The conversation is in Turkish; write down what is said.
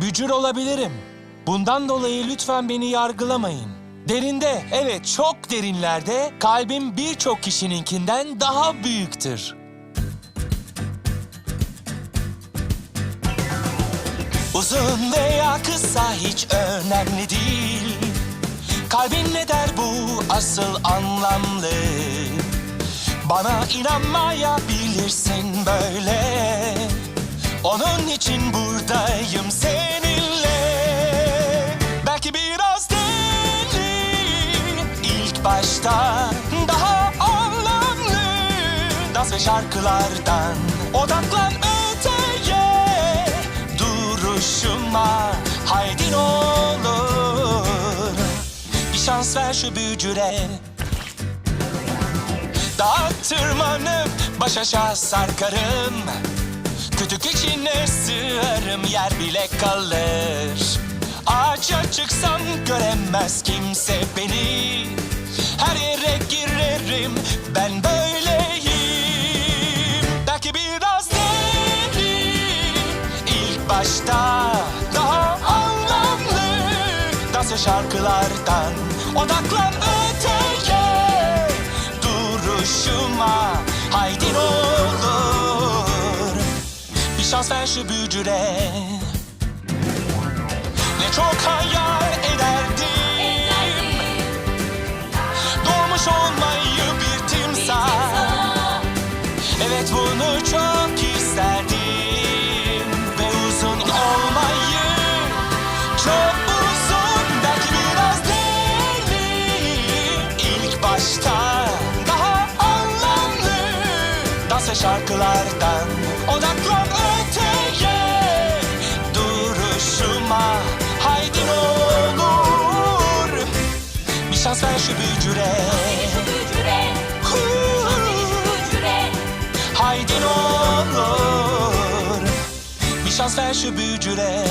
Bücür olabilirim. Bundan dolayı lütfen beni yargılamayın. Derinde, evet çok derinlerde kalbim birçok kişininkinden daha büyüktür. Uzun veya kısa hiç önemli değil. Kalbin ne der bu asıl anlamlı. Bana inanmayabilirsin böyle. Onun için buradayım ilk başta daha anlamlı. Dans ve şarkılardan odaklan öteye. Duruşuma haydi ne olur. Bir şans ver şu bücüre. Dağa tırmanıp baş aşağı sarkarım Kütük içine sığarım yer bile kalır Ağaca çıksam göremez kimse beni Her yere girerim. Ben böyleyim. Belki biraz deli ilk başta Daha anlamlı. Dans şarkılardan Odaklan öteye duruşuma Haydi ne olur. Bir şans ver şu bücüre Evet bunu çok isterdim Ve uzun olmayı Çok uzun belki biraz deli İlk başta daha anlamlı. Dans ve şarkılardan odaklan öteye. Duruşuma haydi ne olur. Bir şans ver şu Bücüre, Bir şans ver şu bücüre